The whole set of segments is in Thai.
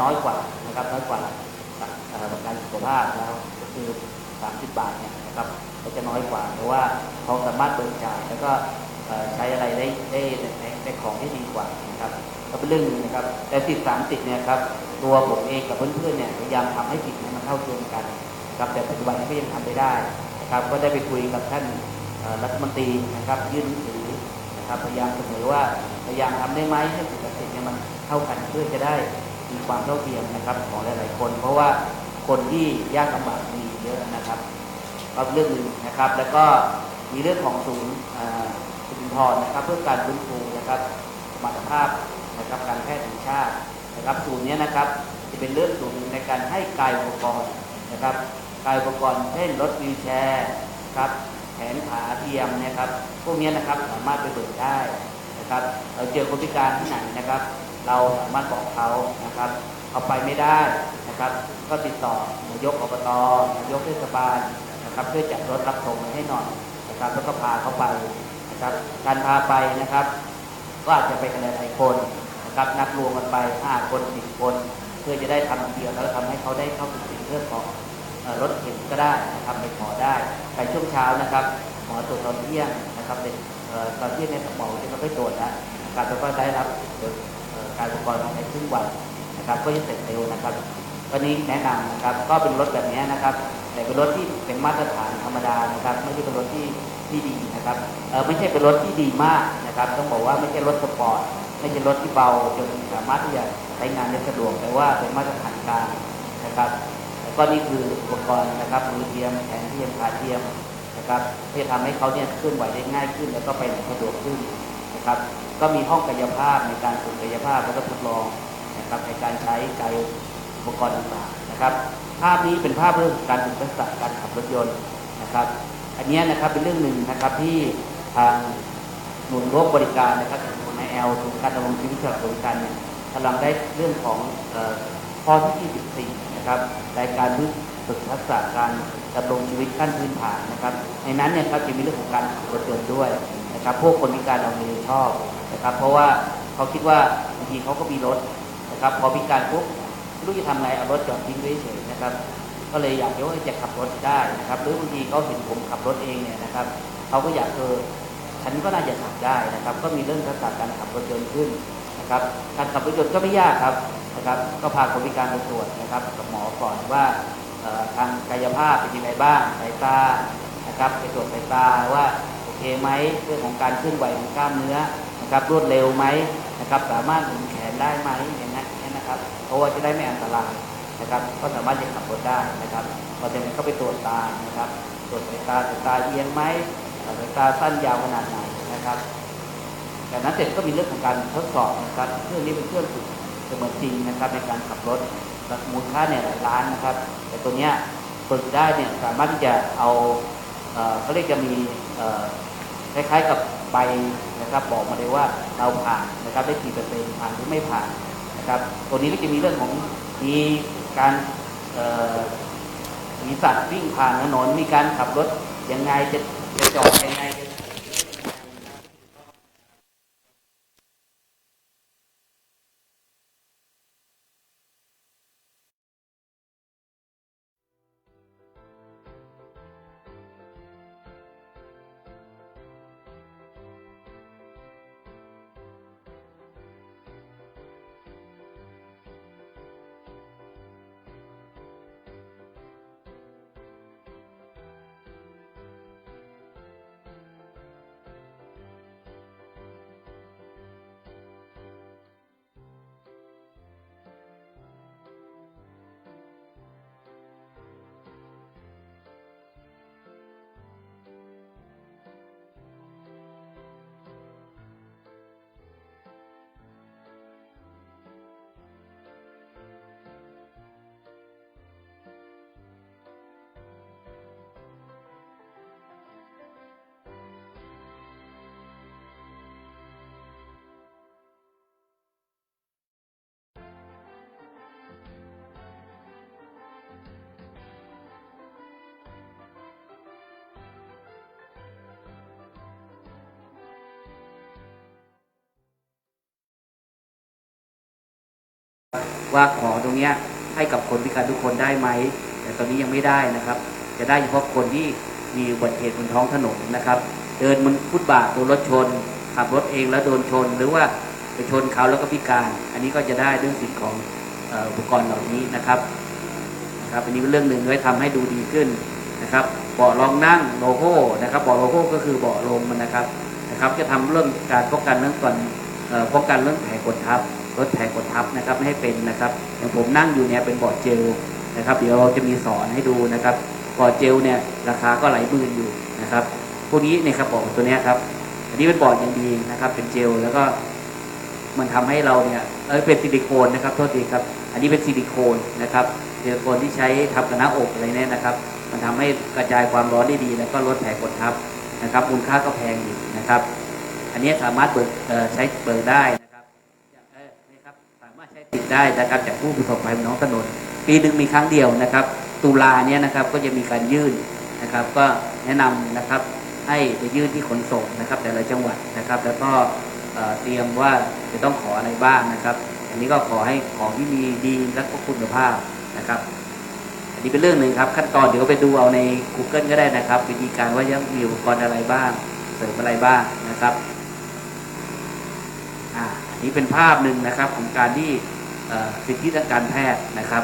น้อยกว่านะครับน้อยกว่าประกันสุขภาพแล้วก็คือ 30 บาทเนี่ยนะครับก็จะน้อยกว่าเพราะว่าเขาสามารถเบิกจ่ายแล้วก็ใช้อะไรได้ได้ในในของที่ดีกว่านะครับก็เป็นเรื่องนึงนะครับ แต่สิทธิ์สามสิทธิ์เนี่ยครับตัวผมเองกับเพื่อนๆเนี่ยพยายามทำให้สิทธิ์มันเท่าเทียมกันครับแต่ปัจจุบันนี้ก็ยังทำไม่ได้นะครับก็ได้ไปคุยกับท่านรัฐมนตรีนะครับ ยื่นหนังสือนะครับพยายามเสนอว่าพยายามทำได้ไหมให้สิทธิ์กับสิทธิ์เนี่ยมันเท่ากันเพื่อจะได้ มีความเท่าเทียมนะครับของหลาย ๆ คน เพราะว่าคนที่ยากลำบากมีเยอะนะครับก็เรื่องหนึ่งนะครับ แล้วก็มีเรื่องของศูนย์สิรินทรนะครับ เพื่อการฟื้นฟูนะครับสมรรถภาพนะครับการแพทย์แห่งชาตินะครับศูนย์นี้นะครับจะเป็นเรื่องศูนย์หนึ่งในการให้กายอุปกรณ์นะครับกายอุปกรณ์เช่นรถวีลแชร์ครับแขนขาเทียมนะครับ พวกนี้นะครับสามารถไปเบิกได้นะครับ เราเจอคนพิการที่ไหนนะครับ เราสามารถบอกเขานะครับเขาไปไม่ได้นะครับ ก็ติดต่อนายกอบตนายกเทศบาลนะครับเพื่อจัดรถรับส่งมาให้หน่อยนะครับ แล้วก็พาเขาไปนะครับ การพาไปนะครับ ก็อาจจะไปกันหลายคนนะครับนัดรวมกันไปห้าคนสิบคน เพื่อจะได้ทำทีเดียวแล้วทำให้เขาได้เข้าถึงสิ่งเรื่องของรถเข็นก็ได้นะครับไปขอได้ไปช่วงเช้านะครับหมอตรวจตอนเที่ยงนะครับเด็กเอ่อตอนเที่ยงเนี่ยหมอจะไม่ค่อยตรวจนะการแล้วก็ได้รับ การอุปกรณ์ในครึ่งวันนะครับก็จะเสร็จเร็วนะครับวันนี้แนะนำนะครับก็เป็นรถแบบนี้นะครับแต่เป็นรถที่เป็นมาตรฐานธรรมดานะครับ ไม่ใช่เป็นรถที่ที่ดีนะครับเออไม่ใช่เป็นรถที่ดีมากนะครับ ต้องบอกว่าไม่ใช่รถสปอร์ตไม่ใช่รถที่เบาจนสามารถที่จะใช้งานได้สะดวกแต่ว่าเป็นมาตรฐานกลางนะครับแล้วก็นี่คืออุปกรณ์นะครับมือเทียมแขนเทียมขาเทียมนะครับเพื่อทำให้เขาเนี่ยเคลื่อนไหวได้ง่ายขึ้น แล้วก็ไปไหนสะดวกขึ้น นะครับ ก็มีห้องกายภาพในการฝึกกายภาพแล้วก็ทดลองนะครับในการใช้กายอุปกรณ์ต่างๆนะครับ ภาพนี้เป็นภาพเรื่องการฝึกทักษะการขับรถยนต์นะครับ อันนี้นะครับเป็นเรื่องหนึ่งนะครับที่ทางหน่วยร่วมบริการนะครับศูนย์ในแอลศูนย์การดำรงชีวิตสำหรับบริการเนี่ยกำลังได้เรื่องของข้อที่24นะครับรายการฝึกทักษะการดำรงชีวิตขั้นพื้นฐานนะครับ ในนั้นเนี่ยครับจะมีเรื่องของการขับรถยนต์ด้วย นะครับพวกคนพิการเราไม่ชอบนะครับ เพราะว่าเขาคิดว่าบางทีเขาก็มีรถนะครับพอพิการปุ๊บไม่รู้จะทำไงเอารถจอดทิ้งไว้เฉยๆนะครับ ก็เลยอยากจะว่าจะขับรถได้นะครับ หรือบางทีเขาเห็นผมขับรถเองเนี่ยนะครับเขาก็อยากเออฉันก็น่าจะขับได้นะครับ ก็มีเรื่องทักษะการขับรถยนต์ขึ้นนะครับการขับรถยนต์ก็ไม่ยากครับนะครับ ก็พาคนพิการไปตรวจนะครับกับหมอก่อนว่าทางกายภาพเป็นยังไงบ้างสายตานะครับไปตรวจสายตาว่า เคไหมเรื่องของการเคลื่อนไหวของกล้ามเนื้อนะครับรวดเร็วไหมนะครับ สามารถหมุนแขนได้ไหมอย่างนั้นอย่างนี้นะครับ เพราะว่าจะได้ไม่อันตรายนะครับ ก็สามารถจะขับรถได้นะครับพอจากนั้นก็ไปตรวจตานะครับ ตรวจสายตาสายตาเอียงไหมสายตาสั้นยาวขนาดไหนนะครับจากนั้นเสร็จก็มีเรื่องของการทดสอบนะครับเครื่องนี้เป็นเครื่องฝึกเสมือนจริงนะครับ ในการขับรถมูลค่าเนี่ยหลายล้านนะครับ แต่ตัวเนี้ยฝึกได้เนี่ยสามารถที่จะเอาเออเขาเรียกจะมีเออ คล้ายๆกับใบนะครับบอกมาเลยว่าเราผ่านนะครับได้กี่เปอร์เซ็นต์ผ่านหรือไม่ผ่านนะครับตัวนี้ก็จะมีเรื่องของมีการมีสัตว์วิ่งผ่านถนนมีการขับรถยังไงจะจะจอดยังไง ว่าขอตรงเนี้ยให้กับคนพิการทุกคนได้ไหม แต่ตอนนี้ยังไม่ได้นะครับ จะได้เฉพาะคนที่มีอุบัติเหตุบนท้องถนนนะครับ เดินบนฟุตบาทโดนรถชน ขับรถเองแล้วโดนชน หรือว่าไปชนเขาแล้วก็พิการ อันนี้ก็จะได้เรื่องสิทธิ์ของอุปกรณ์เหล่านี้นะครับนะครับอันนี้เป็นเรื่องหนึ่งไว้ทำให้ดูดีขึ้นนะครับเบาะรองนั่งโลโก้นะครับเบาะโลโก้ก็คือเบาะลมนะครับนะครับ จะทำเรื่องการป้องกันเรื่องก่อนป้องกันเรื่องแผลกดทับ ลดแผลกดทับนะครับไม่ให้เป็นนะครับอย่างผมนั่งอยู่เนี่ยเป็นบาะเจลนะครับ เดี๋ยวเราจะมีสอนให้ดูนะครับบาะเจลเนี่ยราคาก็หลายหมื่นอยู่นะครับพวกนี้เนี่ยครับเบาะตัวเนี้ยครับอันนี้เป็นบาะอย่างดีนะครับ เป็นเจลแล้วก็มันทำให้เราเนี่ยเออเป็นซิลิโคนนะครับโทษทีครับ อันนี้เป็นซิลิโคนนะครับซิลิโคนที่ใช้ทำกับหน้าอกอะไรเนี่ยนะครับ มันทำให้กระจายความร้อนได้ดี แล้วก็ลดแผลกดทับนะครับมูลค่าก็แพงอยู่นะครับ อันนี้สามารถเบิกเอ่อใช้เบิกได้ ติดได้นะครับ จากผู้ประสบภัยบนท้องถนน ปีหนึ่งมีครั้งเดียวนะครับ ตุลาเนี่ยนะครับก็จะมีการยื่นนะครับ ก็แนะนำนะครับให้ไปยื่นที่ขนส่งนะครับ แต่ละจังหวัดนะครับ แล้วก็เตรียมว่าจะต้องขออะไรบ้างนะครับ อันนี้ก็ขอให้ของที่มีดีและก็คุณภาพนะครับ อันนี้เป็นเรื่องหนึ่งครับ ขั้นตอนเดี๋ยวไปดูเอาใน Google ก็ได้นะครับ วิธีการว่ายังมีอุปกรณ์อะไรบ้าง เสริมอะไรบ้างนะครับ อ่าอันนี้เป็นภาพหนึ่งนะครับของการที่ สิทธิทางการแพทย์นะครับ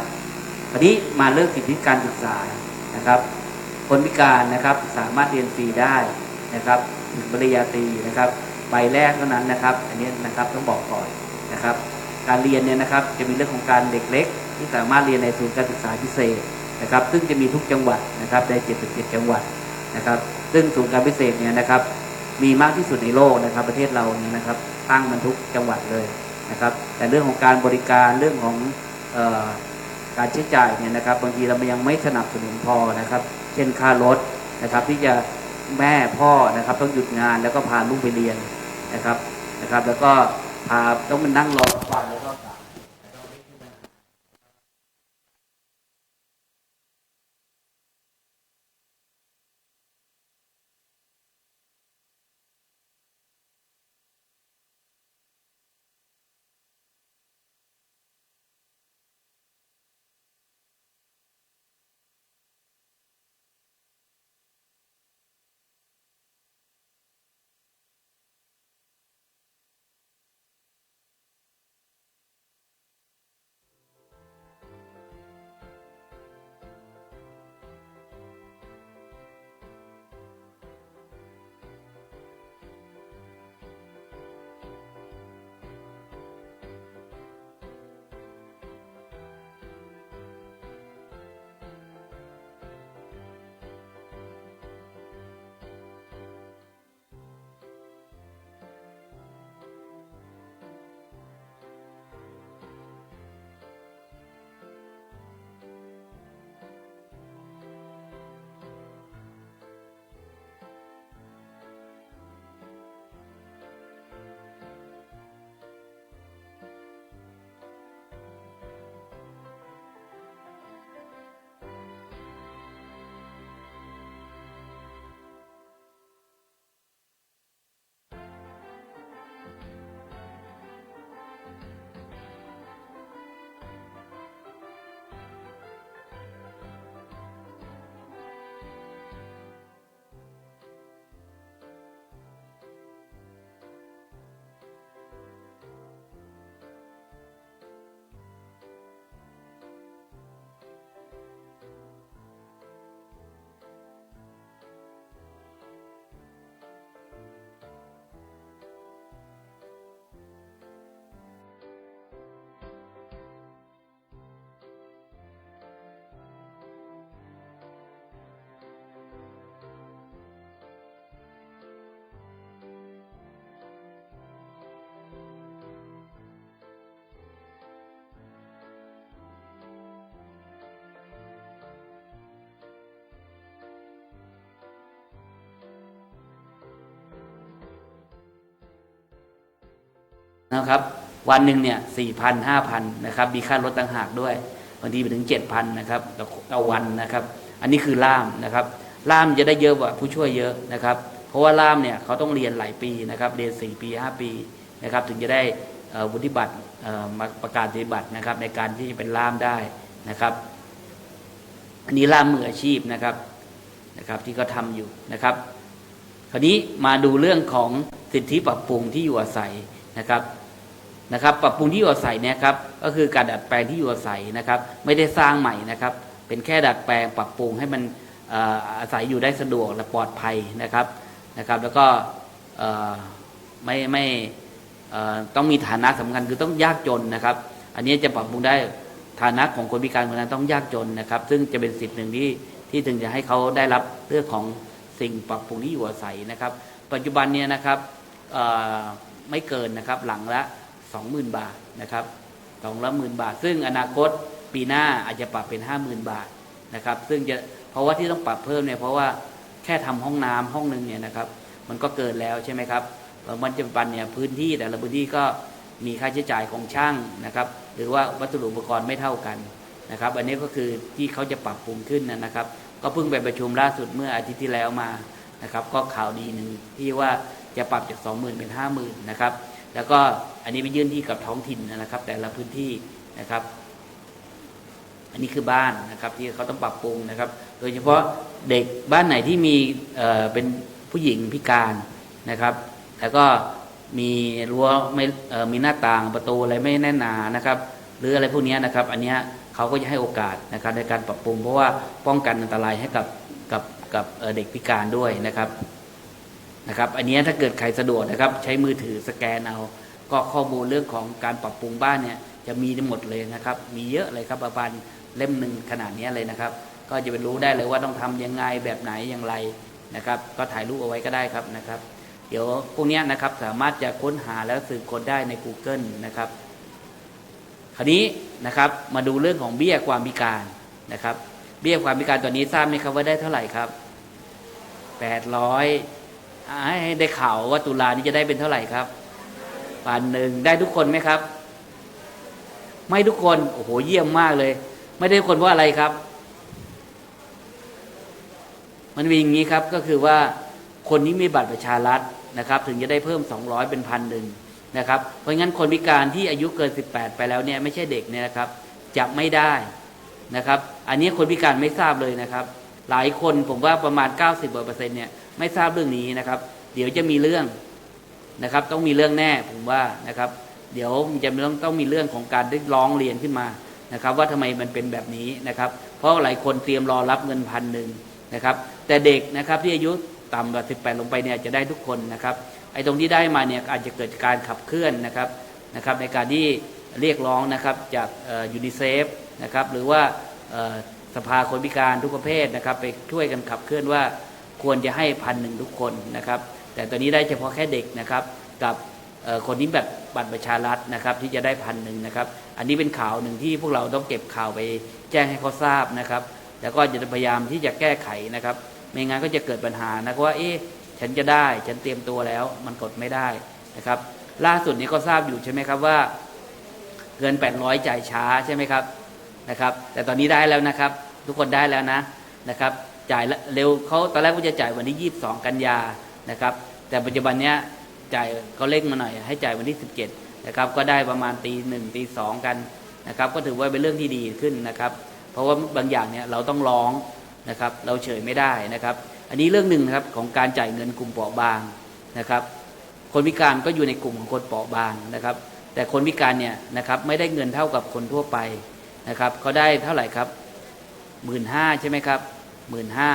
วันนี้มาเรื่องสิทธิการศึกษานะครับ คนพิการนะครับสามารถเรียนฟรีได้นะครับถึงปริญญาตรีนะครับใบแรกเท่านั้นนะครับ อันนี้นะครับต้องบอกก่อนนะครับ การเรียนเนี่ยนะครับจะมีเรื่องของการเด็กเล็ก ที่สามารถเรียนในศูนย์การศึกษาพิเศษนะครับ ซึ่งจะมีทุกจังหวัดนะครับใน77จังหวัดนะครับ ซึ่งศูนย์การพิเศษเนี่ยนะครับ มีมากที่สุดในโลกนะครับ ประเทศเราเนี่ยนะครับ ตั้งมันทุกจังหวัดเลย นะครับ แต่เรื่องของการบริการเรื่องของออการใช้จ่ายเนี่ยนะครับ บางทีเรายังไม่สนับสนุนพอนะครับ เช่นค่ารถนะครับ ที่จะแม่พ่อนะครับ ต้องหยุดงานแล้วก็พาลูกไปเรียนนะครับนะครับ แล้วก็พาต้องมานั่งรอฟันแล้วก็ นะครับ วันหนึ่งเนี่ยสี่พันห้าพันนะครับ มีค่ารถต่างหากด้วยบางทีไปถึงเจ็ดพันนะครับต่อวันนะครับ อันนี้คือล่ามนะครับ ล่ามจะได้เยอะกว่าผู้ช่วยเยอะนะครับ เพราะว่าล่ามเนี่ยเขาต้องเรียนหลายปีนะครับ เรียนสี่ปีห้าปีนะครับ ถึงจะได้อ่อวุฒิบัตรมาประกาศนียบัตรนะครับ ในการที่จะเป็นล่ามได้นะครับ อันนี้ล่ามมืออาชีพนะครับนะครับที่เขาทำอยู่นะครับ คราวนี้มาดูเรื่องของสิทธิปรับปรุงที่อยู่อาศัยนะครับ นะครับ ปรับปรุงที่อยู่อาศัยเนี่ยครับ ก็คือการดัดแปลงที่อยู่อาศัยนะครับ ไม่ได้สร้างใหม่นะครับ เป็นแค่ดัดแปลงปรับปรุงให้มันอาศัยอยู่ได้สะดวกและปลอดภัยนะครับนะครับ แล้วก็ไม่ไม่ต้องมีฐานะสำคัญคือต้องยากจนนะครับ อันนี้จะปรับปรุงได้ฐานะของคนพิการคนนั้นต้องยากจนนะครับ ซึ่งจะเป็นสิทธิ์หนึ่งที่ที่ถึงจะให้เขาได้รับเรื่องของสิ่งปรับปรุงที่อยู่อาศัยนะครับ ปัจจุบันเนี่ยนะครับไม่เกินนะครับหลังละ 20,000 บาทนะครับสองละหมื่นบาท ซึ่งอนาคตปีหน้าอาจจะปรับเป็น 50,000 บาทนะครับ ซึ่งจะเพราะว่าที่ต้องปรับเพิ่มเนี่ยเพราะว่าแค่ทำห้องน้ำห้องหนึ่งเนี่ยนะครับ มันก็เกินแล้วใช่ไหมครับแล้วมันปัจจุบันเนี่ยพื้นที่แต่ละพื้นที่ก็มีค่าใช้จ่ายของช่างนะครับ หรือว่าวัสดุอุปกรณ์ไม่เท่ากันนะครับ อันนี้ก็คือที่เขาจะปรับปรุงขึ้นนะครับ ก็เพิ่งไปประชุมล่าสุดเมื่ออาทิตย์ที่แล้วมานะครับ ก็ข่าวดีหนึ่งที่ว่าจะปรับจาก 20,000 เป็น 50,000 นะครับ แล้วก็ อันนี้ไปยื่นที่กับท้องถิ่นนะครับ แต่ละพื้นที่นะครับ อันนี้คือบ้านนะครับ ที่เขาต้องปรับปรุงนะครับ โดยเฉพาะเด็กบ้านไหนที่มีเเป็นผู้หญิงพิการนะครับ แล้วก็มีรั้วไม่มีหน้าต่างประตูอะไรไม่แน่นหนานะครับ หรืออะไรพวกนี้นะครับ อันนี้เขาก็จะให้โอกาสนะครับในการปรับปรุง เพราะว่าป้องกันอันตรายให้กับกับกับเเด็กพิการด้วยนะครับนะครับ อันนี้ถ้าเกิดใครสะดวกนะครับ ใช้มือถือสแกนเอา ก็ข้อมูลเรื่องของการปรับปรุงบ้านเนี่ยจะมีทั้งหมดเลยนะครับ มีเยอะเลยครับประมาณเล่มหนึ่งขนาดนี้เลยนะครับ ก็จะไปรู้ได้เลยว่าต้องทำยังไงแบบไหนอย่างไรนะครับ ก็ถ่ายรูปเอาไว้ก็ได้ครับนะครับ เดี๋ยวพวกนี้นะครับสามารถจะค้นหาแล้วสืบค้นได้ใน Google นะครับ คราวนี้นะครับมาดูเรื่องของเบี้ยความพิการนะครับ เบี้ยความพิการตัวนี้ทราบไหมครับว่าได้เท่าไหร่ครับแปดร้อยให้ได้ข่าวว่าตุลานี้จะได้เป็นเท่าไหร่ครับ พันหนึ่งได้ทุกคนไหมครับ ไม่ทุกคนโอ้โหเยี่ยมมากเลย ไม่ได้ทุกคนเพราะอะไรครับ มันมีอย่างนี้ครับก็คือว่าคนที่มีบัตรประชารัฐนะครับ ถึงจะได้เพิ่ม 200 เป็นพันหนึ่งนะครับ เพราะงั้นคนพิการที่อายุเกิน 18 ไปแล้วเนี่ยไม่ใช่เด็กเนี่ยนะครับจะไม่ได้นะครับ อันนี้คนพิการไม่ทราบเลยนะครับ หลายคนผมว่าประมาณ 90%เนี่ยไม่ทราบเรื่องนี้นะครับ เดี๋ยวจะมีเรื่อง นะครับ ต้องมีเรื่องแน่ผมว่านะครับ เดี๋ยวมันจะต้องต้องมีเรื่องของการได้ร้องเรียนขึ้นมานะครับ ว่าทำไมมันเป็นแบบนี้นะครับ เพราะหลายคนเตรียมรอรับเงินพันหนึ่งนะครับ แต่เด็กนะครับที่อายุต่ำกว่า18 ลงไปเนี่ยจะได้ทุกคนนะครับไอ้ตรงที่ได้มาเนี่ยอาจจะเกิดการขับเคลื่อนนะครับนะครับ ในการที่เรียกร้องนะครับจากยูนิเซฟนะครับหรือว่าสภาคนพิการทุกประเภทนะครับ ไปช่วยกันขับเคลื่อนว่าควรจะให้พันหนึ่งทุกคนนะครับ แต่ตอนนี้ได้เฉพาะแค่เด็กนะครับ กับคนที่แบบบัตรประชารัฐนะครับ ที่จะได้พันหนึ่งนะครับ อันนี้เป็นข่าวหนึ่งที่พวกเราต้องเก็บข่าวไปแจ้งให้เขาทราบนะครับ แล้วก็จะพยายามที่จะแก้ไขนะครับ ไม่งั้นก็จะเกิดปัญหานะว่าเอ๊ะฉันจะได้ฉันเตรียมตัวแล้ว มันกดไม่ได้นะครับ ล่าสุดนี้ก็ทราบอยู่ใช่ไหมครับว่าเงิน 800 จ่ายช้าใช่ไหมครับนะครับ แต่ตอนนี้ได้แล้วนะครับ ทุกคนได้แล้วนะนะครับ จ่ายเร็วเขาตอนแรกว่าจะจ่ายวันที่ 22 กันยา นะครับ แต่ปัจจุบันเนี้ยจ่ายเขาเร่งมาหน่อย ให้จ่ายวันที่ 17นะครับก็ได้ประมาณตีหนึ่งตีสองกันนะครับก็ถือว่าเป็นเรื่องที่ดีขึ้นนะครับ เพราะว่าบางอย่างเนี่ยเราต้องร้องนะครับเราเฉยไม่ได้นะครับ อันนี้เรื่องหนึ่งนะครับของการจ่ายเงินกลุ่มเปราะบางนะครับ คนพิการก็อยู่ในกลุ่มของคนเปราะบางนะครับ แต่คนพิการเนี่ยนะครับไม่ได้เงินเท่ากับคนทั่วไปนะครับเขาได้เท่าไหร่ครับหมื่นห้าใช่ไหมครับหมื่นห้า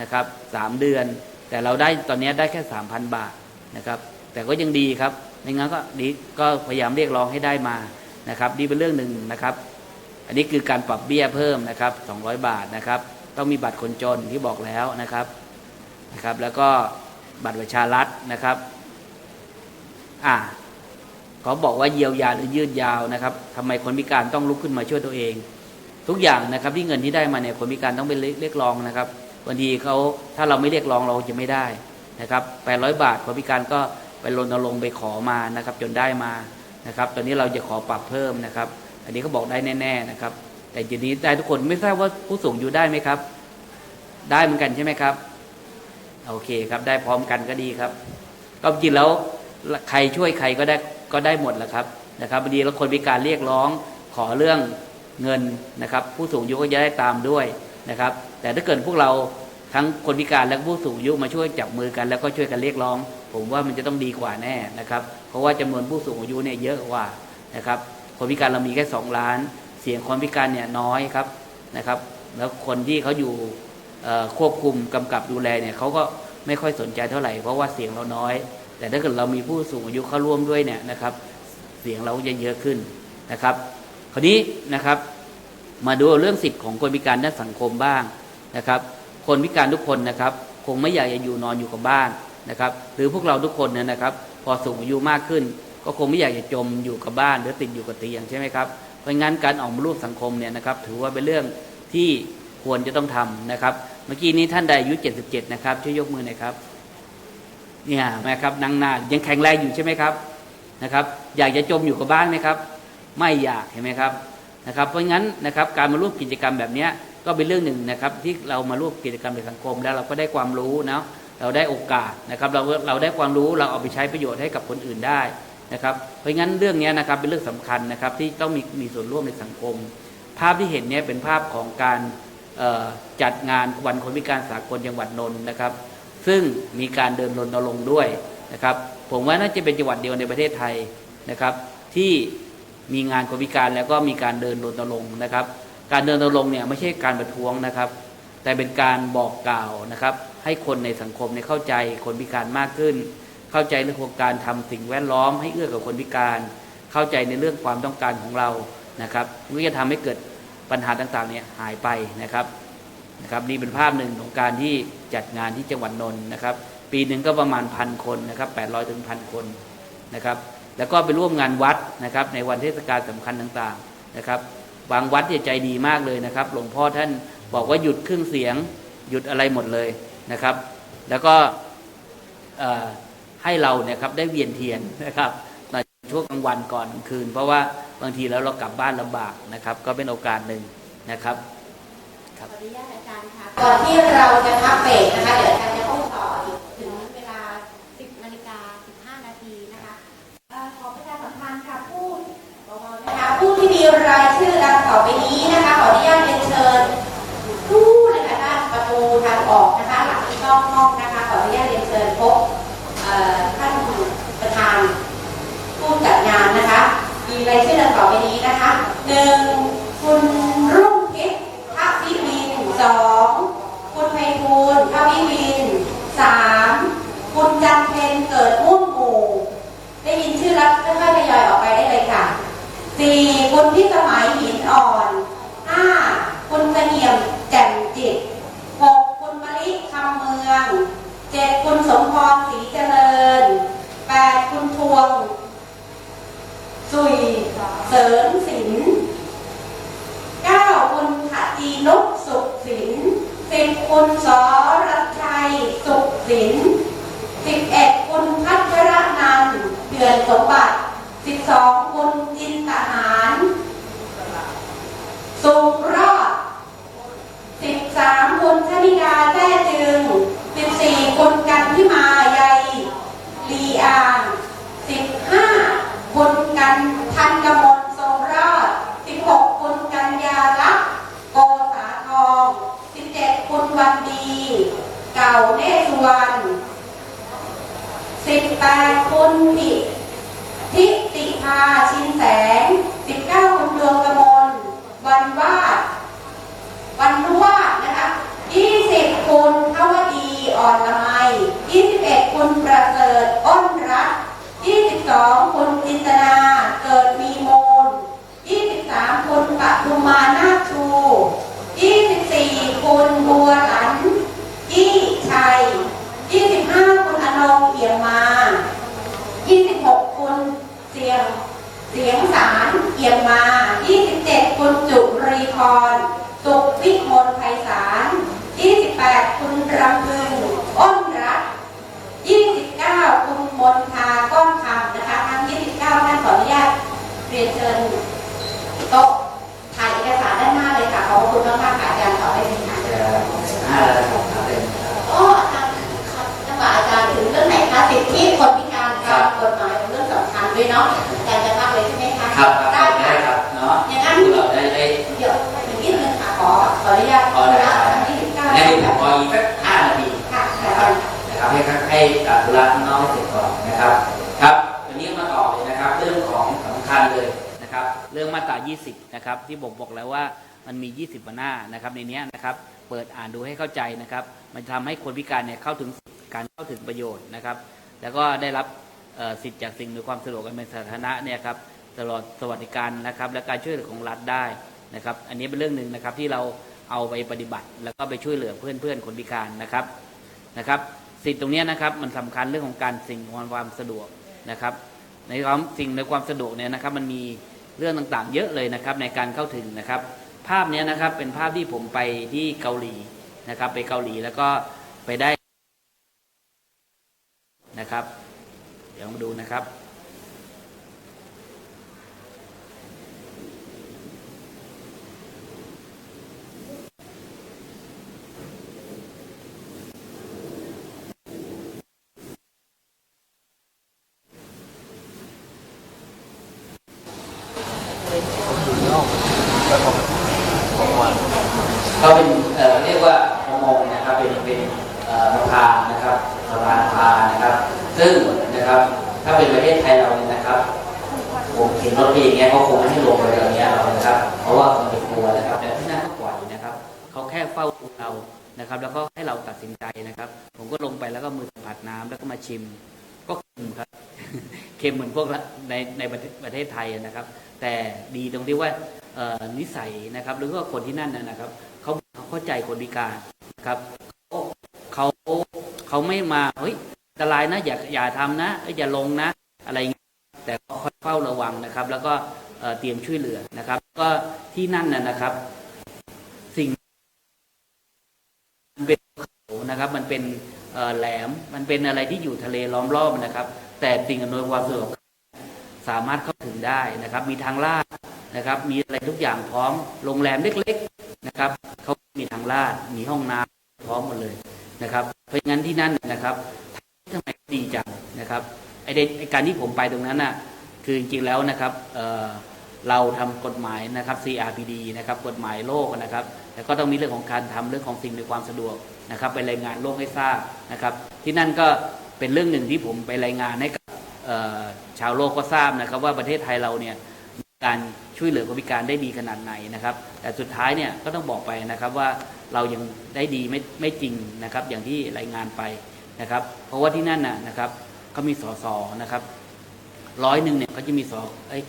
นะครับสามเดือน แต่เราได้ตอนนี้ได้แค่สามพันบาทนะครับ แต่ก็ยังดีครับไม่งั้นก็ดีก็พยายามเรียกร้องให้ได้มานะครับนี่เป็นเรื่องหนึ่งนะครับ อันนี้คือการปรับเบี้ยเพิ่มนะครับ200 บาทนะครับ ต้องมีบัตรคนจนที่บอกแล้วนะครับนะครับ แล้วก็บัตรประชารัฐนะครับอ่าเขาบอกว่าเยียวยาหรือยืดยาวนะครับทำไมคนพิการต้องลุกขึ้นมาช่วยตัวเอง ทุกอย่างนะครับที่เงินที่ได้มาเนี่ยคนพิการต้องไปเรียกร้องนะครับ บางทีเขาถ้าเราไม่เรียกร้องเราจะไม่ได้นะครับ800บาทคนพิการก็ไปรณรงค์ไปขอมานะครับ จนได้มานะครับ ตอนนี้เราจะขอปรับเพิ่มนะครับ อันนี้เขาบอกได้แน่ๆนะครับ แต่ทีนี้ได้ทุกคนไม่ทราบว่าผู้สูงอายู่ได้ไหมครับ ได้เหมือนกันใช่ไหมครับโอเคครับ ได้พร้อมกันก็ดีครับ ก็จริงแล้วใครช่วยใครก็ได้ก็ได้หมดแหละครับนะครับบางทีเราคนพิการเรียกร้องขอเรื่องเงินนะครับ ผู้สูงอายุก็จะได้ตามด้วย นะครับ แต่ถ้าเกิดพวกเราทั้งคนพิการและผู้สูงอายุมาช่วยจับมือกันแล้วก็ช่วยกันเรียกร้อง ผมว่ามันจะต้องดีกว่าแน่นะครับ เพราะว่าจำนวนผู้สูงอายุเนี่ยเยอะกว่านะครับ คนพิการเรามีแค่สองล้าน เสียงคนพิการเนี่ยน้อยครับนะครับ แล้วคนที่เขาอยู่ควบคุมกำกับดูแลเนี่ยเขาก็ไม่ค่อยสนใจเท่าไหร่เพราะว่าเสียงเราน้อย แต่ถ้าเกิดเรามีผู้สูงอายุเข้าร่วมด้วยเนี่ยนะครับ เสียงเราจะเยอะขึ้นนะครับคราวนี้นะครับ มาดูเรื่องสิทธิ์ของคนพิการด้านสังคมบ้างนะครับ คนพิการทุกคนนะครับ คงไม่อยากจะอยู่นอนอยู่กับบ้านนะครับ หรือพวกเราทุกคนเนี่ยนะครับ พอสูงอายุมากขึ้น ก็คงไม่อยากจะจมอยู่กับบ้าน หรือติดอยู่กับเตียงใช่ไหมครับเพราะงั้นการออกมาร่วมสังคมเนี่ยนะครับ ถือว่าเป็นเรื่องที่ควรจะต้องทำนะครับ เมื่อกี้นี้ท่านใดอายุ 77 นะครับช่วยยกมือหน่อยครับเนี่ยแม่ครับนั่งนายังแข็งแรงอยู่ใช่ไหมครับนะครับ อยากจะจมอยู่กับบ้านไหมครับ ไม่อยากเห็นไหมครับ นะครับ เพราะงั้นนะครับการมาร่วมกิจกรรมแบบนี้ก็เป็นเรื่องหนึ่งนะครับที่เรามาร่วมกิจกรรมในสังคม แล้วเราก็ได้ความรู้เนาะเราได้โอกาสนะครับเราเราได้ความรู้เราเอาไปใช้ประโยชน์ให้กับคนอื่นได้นะครับเพราะงั้นเรื่องนี้นะครับเป็นเรื่องสำคัญนะครับที่ต้องมีมีส่วนร่วมในสังคม ภาพที่เห็นเนี่ยเป็นภาพของการจัดงานวันคนพิการสากลจังหวัดนนท์นะครับ ซึ่งมีการเดินรณรงค์ด้วยนะครับผมว่าน่าจะเป็นจังหวัดเดียวในประเทศไทยนะครับ ที่ มีงานคนพิการแล้วก็มีการเดินรณรงค์นะครับ การเดินรณรงค์เนี่ยไม่ใช่การประท้วงนะครับ แต่เป็นการบอกกล่าวนะครับ ให้คนในสังคมเนี่ยเข้าใจคนพิการมากขึ้น เข้าใจเรื่องของการทำสิ่งแวดล้อม ให้เอื้อกับคนพิการ เข้าใจในเรื่องความต้องการของเรานะครับก็จะทำให้เกิดปัญหาต่างๆเนี่ยหายไปนะครับนะครับนี่เป็นภาพหนึ่งของการที่จัดงานที่จังหวัดนนท์นะครับ ปีหนึ่งก็ประมาณพันคนนะครับ800ถึงพันคนนะครับ แล้วก็ไปร่วมงานวัดนะครับ ในวันเทศกาลสำคัญต่างๆนะครับ บางวัดเนี่ยใจดีมากเลยนะครับ หลวงพ่อท่านบอกว่าหยุดเครื่องเสียง หยุดอะไรหมดเลยนะครับ แล้วก็ให้เราเนี่ยครับได้เวียนเทียนนะครับในช่วงกลางวันก่อนคืน เพราะว่าบางทีแล้วเรากลับบ้านลำบากนะครับ ก็เป็นโอกาสหนึ่งนะครับขออนุญาตอาจารย์ค่ะก่อนที่เราจะพักเบรกนะคะเดี๋ยวอาจารย์จะพูดต่ออีกถึงเวลา 10นาฬิกา15 นาทีนะคะเอ่อขอประชาสัมพันธ์ค่ะผู้เบาๆนะคะผู้ที่มี รายชื่อดังต่อไปนี้นะคะ ขออนุญาตเรียนเชิญผู้เลยค่ะด้านประตูทางออกนะคะ หลังที่นอกห้องนะคะ ขออนุญาตเรียนเชิญพบท่านประธานผู้จัดงานนะคะ มีรายชื่อดังต่อไปนี้นะคะหนึ่งคุณรุ่งทิพย์ทวิวินสองคุณไพฑูรย์ทวิวินสามคุณจันเพนเกิดมุ่งหมู่ ได้ยินชื่อแล้วค่อยๆทยอยออกไปได้เลยค่ะ สี่คุณพิสมัยหินอ่อนห้าคุณเสงี่ยมแจ่มจิตหกคุณมะลิคำเมืองเจ็ดคุณสมพรศรีเจริญแปดคุณทวงสุยเสริมศิลเก้าคุณขจีนุกสุขศิลป์สิบคุณสรชัยสุขศิลสิบเอ็ดคุณพัชรนันเดือนสมบัติ สองคุณจินตหาร สุขรอดสิบสามคุณชนิดาแท้จึงสิบสี่คุณกันทิมาใยลีอานสิบห้าคุณกันทันกมลทรงรอดสิบหกคุณกัญญาลักษ์โกษาทองสิบเจ็ดคุณวันดี เก่าเนสุวรรณสิบแปดคุณทิทิ ติภาชินแสงสิบเก้าคุณดวงกมลวันวาดวันรุวาดนะคะ20คุณทวดีอ่อนละไม21คุณประเสริฐอ้นรัก22คุณจินตนาเกิดมีมูล23คุณปทุมานาชู24คุณบัวหลันยี่ชัย25คุณอนงเอี่ยมมา26คุณเสียง เสียงสารเอี่ยมมา 27 คุณจุรีพรสุขวิมลไพศาล28 คุณรำพึงอ้นรัตน์29 คุณมนทาก้อนคำนะคะ ทั้ง 29 ท่านขออนุญาตเรียนเชิญโต๊ะถ่ายเอกสารด้านหน้าเลยค่ะ ขอบคุณมากๆค่ะอาจารย์ขอให้ดีค่ะ ห้าระดับครับเป็น โอ้อาจารย์ครับจังหวะอาจารย์ถึงเรื่องไหนคะสิทธิคนพิการการกฎหมายเป็นเรื่องสำคัญด้วยเนาะอาจารย์จะพักเลยใช่ไหมคะ นะครับที่ผมบอกแล้วว่ามันมี 20ว่าหน้านะครับในนี้นะครับเปิดอ่านดูให้เข้าใจนะครับมันจะทำให้คนพิการเนี่ยเข้าถึงการเข้าถึงประโยชน์นะครับ แล้วก็ได้รับสิทธิ์จากสิ่งหรือความสะดวกกันเป็นสาธารณะเนี่ยครับตลอดสวัสดิการนะครับ และการช่วยเหลือของรัฐได้นะครับ อันนี้เป็นเรื่องหนึ่งนะครับที่เราเอาไปปฏิบัติ แล้วก็ไปช่วยเหลือเพื่อนๆคนพิการนะครับนะครับ สิทธิ์ตรงนี้นะครับมันสำคัญเรื่องของการสิ่งของความสะดวกนะครับ ในความสิ่งในความสะดวกเนี่ยนะครับ มันมี เรื่องต่างๆ เยอะเลยนะครับในการเข้าถึงนะครับ ภาพนี้นะครับเป็นภาพที่ผมไปที่เกาหลีนะครับ ไปเกาหลีแล้วก็ไปได้นะครับ เดี๋ยวมาดูนะครับ ก็เป็นเรียกว่าอุโมงนะครับเป็นเป็นเอ่อสะพานนะครับสะพานพานะครับ ซึ่งนะครับถ้าเป็นประเทศไทยเราเนี่ยนะครับผมเห็นรถเมล์อย่างเงี้ยเขาคงไม่ให้ลงไปตรงเนี้ยเรานะครับ เพราะว่าคงจะกลัวนะครับแต่ที่นั่นเขาปล่อยนะครับเขาแค่เฝ้าดูเรานะครับ แล้วก็ให้เราตัดสินใจนะครับ ผมก็ลงไปแล้วก็มือสัมผัสน้ำแล้วก็มาชิม ก็เค็มครับเค็มเหมือนพวกในในประเทศไทยนะครับ แต่ดีตรงที่ว่านิสัยนะครับ หรือว่าคนที่นั่นนะครับ เขาเข้าใจคนพิการครับเขาเขาเขาไม่มาเฮ้ยอันตรายนะอย่าอย่าทำนะอย่าลงนะ อะไรอย่างเงี้ยแต่เขาคอยเฝ้าระวังนะครับ แล้วก็เตรียมช่วยเหลือนะครับ ก็ที่นั่นนะนะครับ สิ่งมันเป็นเขานะครับ มันเป็นแหลมมันเป็นอะไรที่อยู่ทะเลล้อมรอบนะครับ แต่สิ่งอำนวยความสะดวกสามารถเข้าถึงได้นะครับ มีทางลาดนะครับ มีอะไรทุกอย่างพร้อมโรงแรมเล็ก ลาด มีห้องน้ำพร้อมหมดเลยนะครับ เพราะงั้นที่นั่นนะครับทำไมดีจังนะครับไอเดไอการที่ผมไปตรงนั้นน่ะคือจริงๆแล้วนะครับเเราทำกฎหมายนะครับ CRPD นะครับกฎหมายโลกนะครับแล้วก็ต้องมีเรื่องของการทำเรื่องของสิ่งในความสะดวกนะครับไปรายงานโลกให้ทราบนะครับ ที่นั่นก็เป็นเรื่องหนึ่งที่ผมไปรายงานให้กับชาวโลกก็ทราบนะครับ ว่าประเทศไทยเราเนี่ยการ ช่วยเหลือคนพิการได้ดีขนาดไหนนะครับ แต่สุดท้ายเนี่ยก็ต้องบอกไปนะครับว่าเรายังได้ดีไม่ไม่จริงนะครับ อย่างที่รายงานไปนะครับ เพราะว่าที่นั่นน่ะนะครับเขามีสสนะครับร้อยหนึ่งเนี่ยเขาจะมีสอเอ้ย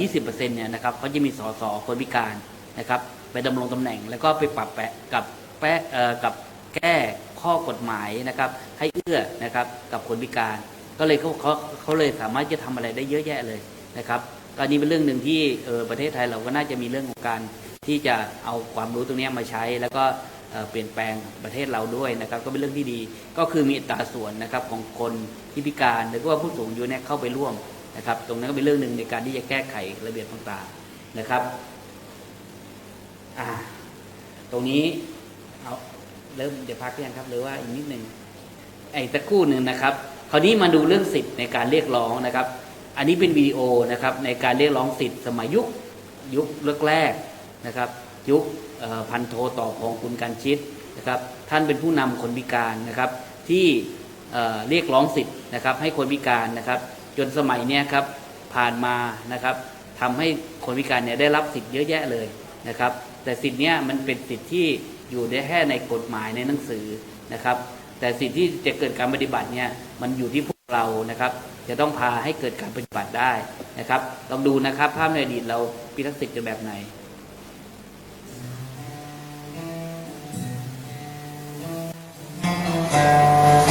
ยี่สิบเปอร์เซ็นต์เนี่ยนะครับเขาจะมีสสคนพิการนะครับไปดำรงตำแหน่ง แล้วก็ไปปรับแปะกับแปะเอ่อกับแก้ข้อกฎหมายนะครับ ให้เอื้อนะครับกับคนพิการ ก็เลยเขาเขาเขาเลยสามารถจะทำอะไรได้เยอะแยะเลยนะครับ ก็นี้เป็นเรื่องหนึ่งที่เออประเทศไทยเราก็น่าจะมีเรื่องของการที่จะเอาความรู้ตรงนี้มาใช้ แล้วก็เปลี่ยนแปลงประเทศเราด้วยนะครับ ก็เป็นเรื่องที่ดี ก็คือมีอัตราส่วนนะครับของคนที่พิการหรือว่าผู้สูงอายุเนี่ยเข้าไปร่วมนะครับ ตรงนั้นก็เป็นเรื่องหนึ่งในการที่จะแก้ไขระเบียบต่างๆนะครับตรงนี้เอาเริ่มเดี๋ยวพักยังครับ หรือว่าอีกนิดหนึ่งไอ้ตะครู่หนึ่งนะครับ คราวนี้มาดูเรื่องสิทธิ์ในการเรียกร้องนะครับ อันนี้เป็นวิดีโอนะครับในการเรียกร้องสิทธิ์สมัยยุคยุคแรกๆนะครับ ยุคพันโทต่อพองคุณการชิดนะครับ ท่านเป็นผู้นำคนพิการนะครับ ที่เรียกร้องสิทธิ์นะครับ ให้คนพิการนะครับ จนสมัยนี้ครับผ่านมานะครับทำให้คนพิการเนี่ยได้รับสิทธิ์เยอะแยะเลยนะครับ แต่สิทธิ์เนี้ยมันเป็นสิทธิ์ที่อยู่ได้แค่ในกฎหมายในหนังสือนะครับ แต่สิ่งที่จะเกิดการปฏิบัติเนี่ยมันอยู่ที่พวกเรานะครับ จะต้องพาให้เกิดการปฏิบัติได้นะครับลองดูนะครับ ภาพในอดีตเราพิทักษิตจะแบบไหนวัน